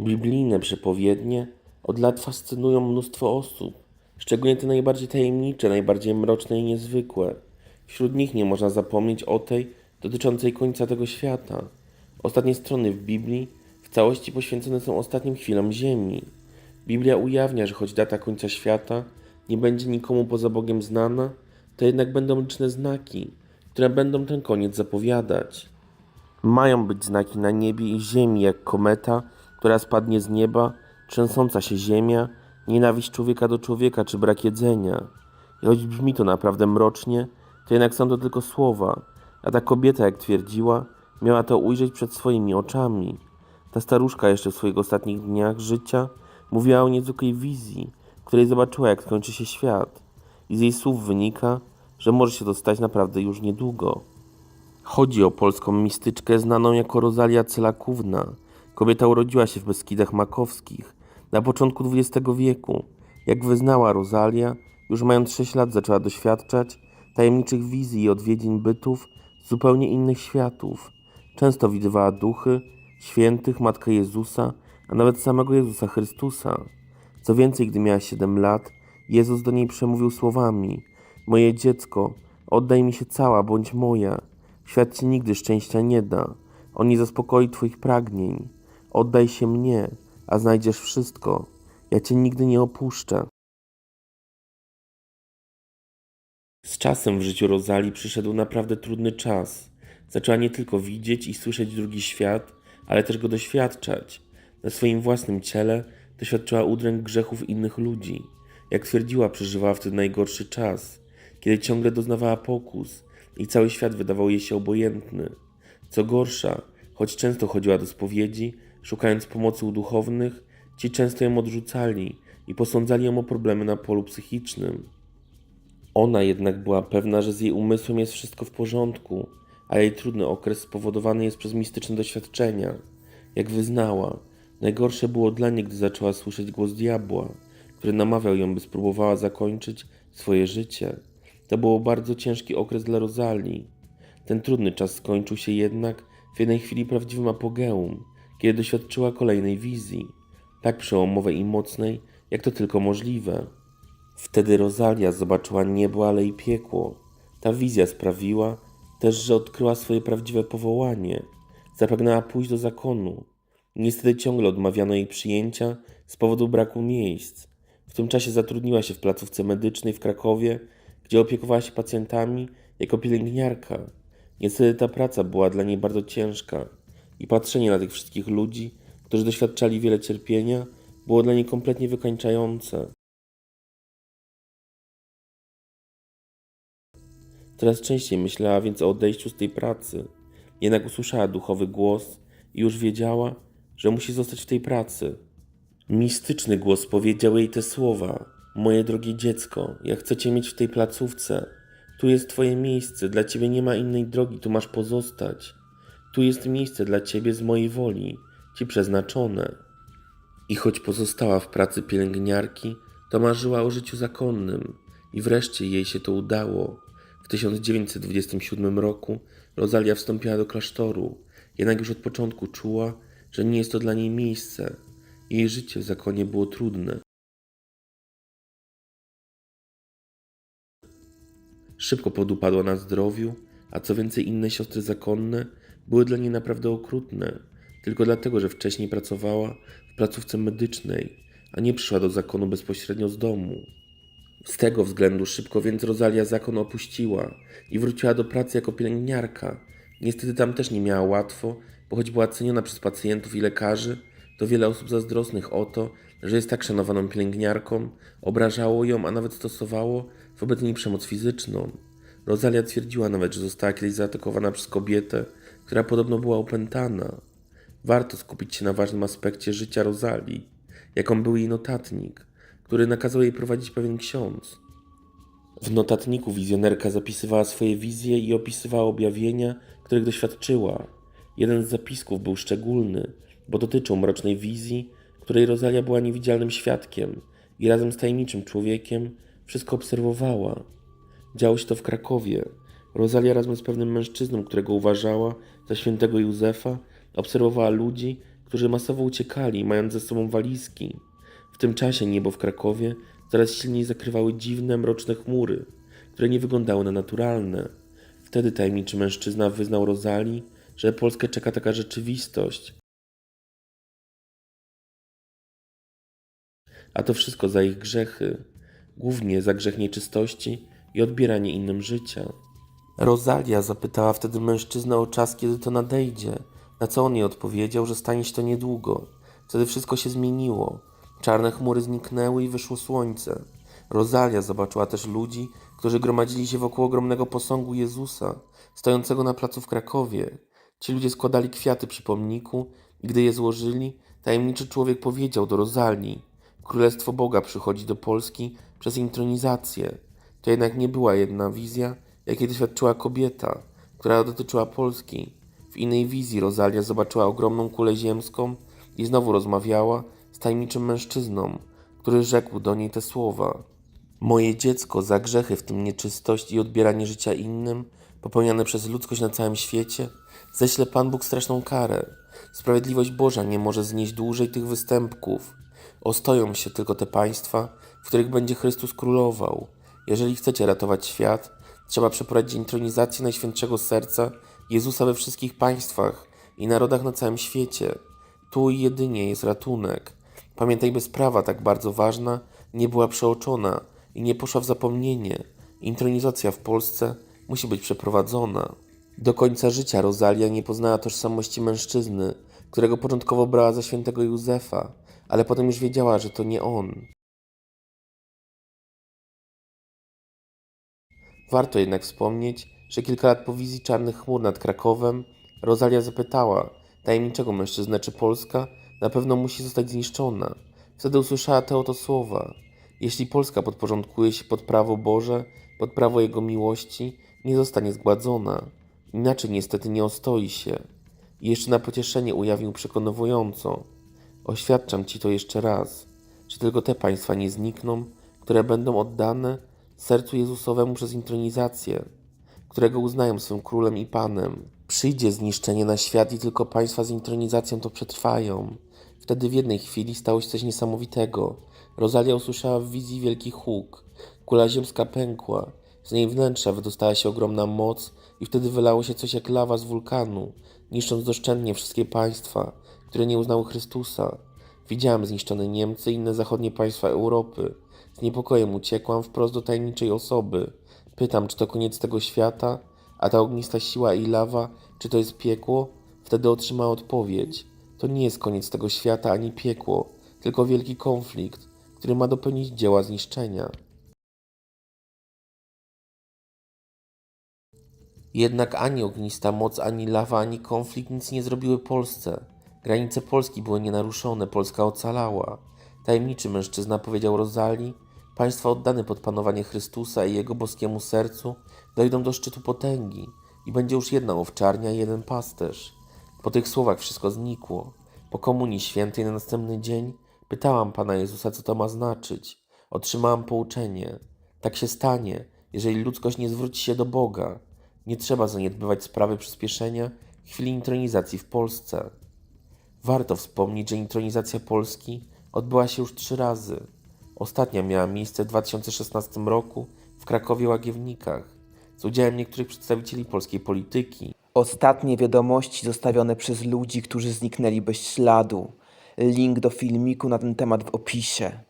Biblijne przepowiednie od lat fascynują mnóstwo osób, szczególnie te najbardziej tajemnicze, najbardziej mroczne i niezwykłe. Wśród nich nie można zapomnieć o tej dotyczącej końca tego świata. Ostatnie strony w Biblii w całości poświęcone są ostatnim chwilom Ziemi. Biblia ujawnia, że choć data końca świata nie będzie nikomu poza Bogiem znana, to jednak będą liczne znaki, które będą ten koniec zapowiadać. Mają być znaki na niebie i ziemi, jak kometa, która spadnie z nieba, trzęsąca się ziemia, nienawiść człowieka do człowieka czy brak jedzenia. I choć brzmi to naprawdę mrocznie, to jednak są to tylko słowa, a ta kobieta, jak twierdziła, miała to ujrzeć przed swoimi oczami. Ta staruszka jeszcze w swoich ostatnich dniach życia mówiła o niezwykłej wizji, w której zobaczyła, jak skończy się świat. I z jej słów wynika, że może się to stać naprawdę już niedługo. Chodzi o polską mistyczkę znaną jako Rosalia Cylakówna. Kobieta urodziła się w Beskidach Makowskich na początku XX wieku. Jak wyznała Rosalia, już mając 6 lat zaczęła doświadczać tajemniczych wizji i odwiedzin bytów z zupełnie innych światów. Często widywała duchy, świętych, Matkę Jezusa, a nawet samego Jezusa Chrystusa. Co więcej, gdy miała 7 lat, Jezus do niej przemówił słowami: Moje dziecko, oddaj mi się cała, bądź moja. Świat ci nigdy szczęścia nie da. On nie zaspokoi twoich pragnień. Oddaj się mnie, a znajdziesz wszystko. Ja cię nigdy nie opuszczę. Z czasem w życiu Rozali przyszedł naprawdę trudny czas. Zaczęła nie tylko widzieć i słyszeć drugi świat, ale też go doświadczać. Na swoim własnym ciele doświadczyła udręk grzechów innych ludzi. Jak twierdziła, przeżywała wtedy najgorszy czas, kiedy ciągle doznawała pokus i cały świat wydawał jej się obojętny. Co gorsza, choć często chodziła do spowiedzi, szukając pomocy u duchownych, ci często ją odrzucali i posądzali ją o problemy na polu psychicznym. Ona jednak była pewna, że z jej umysłem jest wszystko w porządku, a jej trudny okres spowodowany jest przez mistyczne doświadczenia. Jak wyznała, najgorsze było dla niej, gdy zaczęła słyszeć głos diabła, który namawiał ją, by spróbowała zakończyć swoje życie. To był bardzo ciężki okres dla Rozalii. Ten trudny czas skończył się jednak w jednej chwili prawdziwym apogeum, kiedy doświadczyła kolejnej wizji, tak przełomowej i mocnej, jak to tylko możliwe. Wtedy Rosalia zobaczyła niebo, ale i piekło. Ta wizja sprawiła też, że odkryła swoje prawdziwe powołanie. Zapragnęła pójść do zakonu. Niestety ciągle odmawiano jej przyjęcia z powodu braku miejsc. W tym czasie zatrudniła się w placówce medycznej w Krakowie, gdzie opiekowała się pacjentami jako pielęgniarka. Niestety ta praca była dla niej bardzo ciężka i patrzenie na tych wszystkich ludzi, którzy doświadczali wiele cierpienia, było dla niej kompletnie wykańczające. Coraz częściej myślała więc o odejściu z tej pracy. Jednak usłyszała duchowy głos i już wiedziała, że musi zostać w tej pracy. Mistyczny głos powiedział jej te słowa: Moje drogie dziecko, ja chcę cię mieć w tej placówce. Tu jest twoje miejsce, dla ciebie nie ma innej drogi, tu masz pozostać. Tu jest miejsce dla ciebie z mojej woli, ci przeznaczone. I choć pozostała w pracy pielęgniarki, to marzyła o życiu zakonnym i wreszcie jej się to udało. W 1927 roku Rosalia wstąpiła do klasztoru, jednak już od początku czuła, że nie jest to dla niej miejsce. Jej życie w zakonie było trudne. Szybko podupadła na zdrowiu, a co więcej inne siostry zakonne były dla niej naprawdę okrutne, tylko dlatego, że wcześniej pracowała w placówce medycznej, a nie przyszła do zakonu bezpośrednio z domu. Z tego względu szybko więc Rosalia zakon opuściła i wróciła do pracy jako pielęgniarka. Niestety tam też nie miała łatwo, bo choć była ceniona przez pacjentów i lekarzy, to wiele osób zazdrosnych o to, że jest tak szanowaną pielęgniarką, obrażało ją, a nawet stosowało wobec niej przemoc fizyczną. Rosalia twierdziła nawet, że została kiedyś zaatakowana przez kobietę, która podobno była opętana. Warto skupić się na ważnym aspekcie życia Rosalii, jaką był jej notatnik, który nakazał jej prowadzić pewien ksiądz. W notatniku wizjonerka zapisywała swoje wizje i opisywała objawienia, których doświadczyła. Jeden z zapisków był szczególny, bo dotyczył mrocznej wizji, której Rosalia była niewidzialnym świadkiem i razem z tajemniczym człowiekiem wszystko obserwowała. Działo się to w Krakowie, Rosalia razem z pewnym mężczyzną, którego uważała za świętego Józefa, obserwowała ludzi, którzy masowo uciekali, mając ze sobą walizki. W tym czasie niebo w Krakowie coraz silniej zakrywały dziwne, mroczne chmury, które nie wyglądały na naturalne. Wtedy tajemniczy mężczyzna wyznał Rozali, że Polskę czeka taka rzeczywistość. A to wszystko za ich grzechy, głównie za grzech nieczystości i odbieranie innym życia. Rosalia zapytała wtedy mężczyznę o czas, kiedy to nadejdzie, na co on jej odpowiedział, że stanie się to niedługo. Wtedy wszystko się zmieniło. Czarne chmury zniknęły i wyszło słońce. Rosalia zobaczyła też ludzi, którzy gromadzili się wokół ogromnego posągu Jezusa, stojącego na placu w Krakowie. Ci ludzie składali kwiaty przy pomniku i gdy je złożyli, tajemniczy człowiek powiedział do Rosalii: Królestwo Boga przychodzi do Polski przez intronizację. To jednak nie była jedna wizja, jakiej doświadczyła kobieta, która dotyczyła Polski. W innej wizji Rosalia zobaczyła ogromną kulę ziemską i znowu rozmawiała z tajemniczym mężczyzną, który rzekł do niej te słowa. Moje dziecko, za grzechy, w tym nieczystość i odbieranie życia innym, popełniane przez ludzkość na całym świecie, ześle Pan Bóg straszną karę. Sprawiedliwość Boża nie może znieść dłużej tych występków. Ostoją się tylko te państwa, w których będzie Chrystus królował. Jeżeli chcecie ratować świat, trzeba przeprowadzić intronizację Najświętszego Serca Jezusa we wszystkich państwach i narodach na całym świecie. Tu i jedynie jest ratunek. Pamiętaj, by sprawa tak bardzo ważna nie była przeoczona i nie poszła w zapomnienie. Intronizacja w Polsce musi być przeprowadzona. Do końca życia Rosalia nie poznała tożsamości mężczyzny, którego początkowo brała za świętego Józefa, ale potem już wiedziała, że to nie on. Warto jednak wspomnieć, że kilka lat po wizji czarnych chmur nad Krakowem, Rosalia zapytała tajemniczego mężczyznę, czy Polska na pewno musi zostać zniszczona. Wtedy usłyszała te oto słowa. Jeśli Polska podporządkuje się pod prawo Boże, pod prawo Jego miłości, nie zostanie zgładzona. Inaczej niestety nie ostoi się. I jeszcze na pocieszenie ujawnił przekonująco. Oświadczam Ci to jeszcze raz, że tylko te państwa nie znikną, które będą oddane sercu Jezusowemu przez intronizację, którego uznają swym królem i panem. Przyjdzie zniszczenie na świat i tylko państwa z intronizacją to przetrwają. Wtedy w jednej chwili stało się coś niesamowitego. Rosalia usłyszała w wizji wielki huk. Kula ziemska pękła. Z jej wnętrza wydostała się ogromna moc i wtedy wylało się coś jak lawa z wulkanu, niszcząc doszczętnie wszystkie państwa, które nie uznały Chrystusa. Widziałem zniszczone Niemcy i inne zachodnie państwa Europy. Z niepokojem uciekłam wprost do tajemniczej osoby. Pytam, czy to koniec tego świata, a ta ognista siła i lawa, czy to jest piekło? Wtedy otrzymała odpowiedź. To nie jest koniec tego świata ani piekło, tylko wielki konflikt, który ma dopełnić dzieła zniszczenia. Jednak ani ognista moc, ani lawa, ani konflikt nic nie zrobiły Polsce. Granice Polski były nienaruszone, Polska ocalała. Tajemniczy mężczyzna powiedział Rozali, państwa oddane pod panowanie Chrystusa i Jego boskiemu sercu dojdą do szczytu potęgi i będzie już jedna owczarnia i jeden pasterz. Po tych słowach wszystko znikło. Po komunii świętej na następny dzień pytałam Pana Jezusa, co to ma znaczyć. Otrzymałam pouczenie. Tak się stanie, jeżeli ludzkość nie zwróci się do Boga. Nie trzeba zaniedbywać sprawy przyspieszenia chwili intronizacji w Polsce. Warto wspomnieć, że intronizacja Polski odbyła się już trzy razy. Ostatnia miała miejsce w 2016 roku w Krakowie Łagiewnikach z udziałem niektórych przedstawicieli polskiej polityki. Ostatnie wiadomości zostawione przez ludzi, którzy zniknęli bez śladu. Link do filmiku na ten temat w opisie.